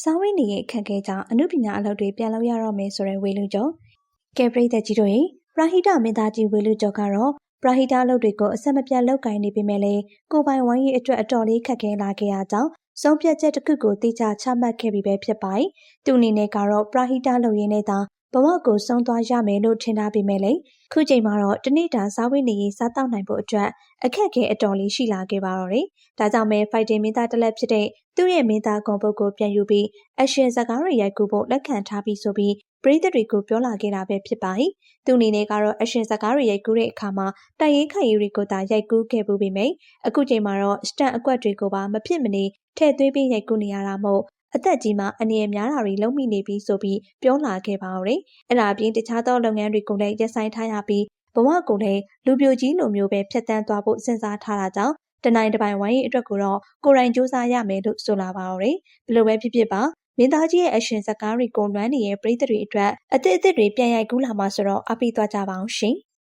စားဝိနေရဲ့အခက်အခဲကြောင့်အမှုပညာအလုပ်တွေပြန်လုပ်ရတော့မယ်ဆိုတဲ့ဝေလူကျော်ကဲပရိသတ်ကြီးတို့ရေပရာဟိတမင်းသားကြီးဝေလူကျော်ကတော့ပရာဟိတအလုပ်တွေကိုအဆက်မပြတ်လုပ်ကိုင်နေပေမဲ့လည်းကိုပိုင်ဝိုင်းရေးအတွက်အတော်လေးခက်ခဲလာခဲ့ရကြောင်းဆုံးဖြတ်ချက်တစ်ခုကိုတိကျချမှတ်ခဲ့ပြီးပဲဖြစ်ပါတယ်။သူအနေနဲ့ကတော့ပရာဟိတလုပ်ရင်းနဲ့သာ ဘဝကိုဆုံးသွားရမယ်လို့ထင်ထားပေမဲ့လည်းခုချိန်မှာတော့တနေ့တာစားဝိနေရေးစားတောက်နိုင်ဖို့အတွက်အခက်အခဲအတော်လေးရှိလာခဲ့ပါတော့တယ်။ဒါကြောင့်ပဲ fighting မင်းသားတစ်လက်ဖြစ်တဲ့သူ့ရဲ့မင်းသားကွန်ပုတ်ကိုပြန်ယူပြီးအရှင်စကားတွေရိုက်ကူဖို့လက်ခံထားပြီးဆိုပြီးပရိသတ်တွေကိုပြောလာခဲ့တာပဲဖြစ်ပါတယ်။သူအနေနဲ့ကတော့အရှင်စကားတွေရိုက်ကူတဲ့အခါမှာတိုင်ရင်ခိုင်ရီတွေကိုသာရိုက်ကူးခဲ့ပူပေမယ့်အခုချိန်မှာတော့စတန်အကွက်တွေကိုပါမဖြစ်မနေထည့်သွင်းပြီးရိုက်ကူးနေရတာမို့ အသက်ကြီးမှအနေရများတာတွေလုံးမိနေပြီဆိုပြီးပြောလာခဲ့ပါတော့တယ်။အဲ့ဒါအပြင်တခြားသောလုပ်ငန်းတွေကိုလည်းရပ်ဆိုင်းထားရပြီးဘဝကိုလည်းလူပြိုကြီးလိုမျိုးပဲဖြတ်တန်းသွားဖို့စဉ်းစားထားတာကြောင့်တနိုင်တပိုင်ဝိုင်းရေးအတွက်ကိုတော့ကိုယ်တိုင်စူးစမ်းရမယ်လို့ဆိုလာပါတော့တယ်။ဘယ်လိုပဲဖြစ်ဖြစ်ပါမင်းသားကြီးရဲ့အရှင်စကားတွေကိုလွမ်းနေတဲ့ပြည်သူတွေအတွက်အသစ်အသစ်တွေပြန်ရိုက်ကူးလာမှာဆိုတော့အပိသွားကြပါအောင်ရှင်။